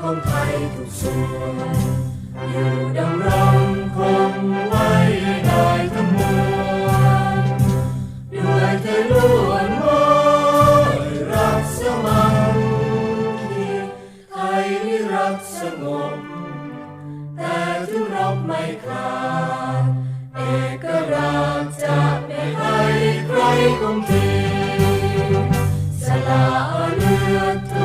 ของไทยทุกส่วนอยู่ดำรงคงไว้ได้ทั้งมวลด้วยเธอล้วนว้อยรักสมังคีไทยนิรักสงบแต่ถึงรบไม่ขาดเอกราชจะไม่ให้ใครคงทีสละเลือดเธอ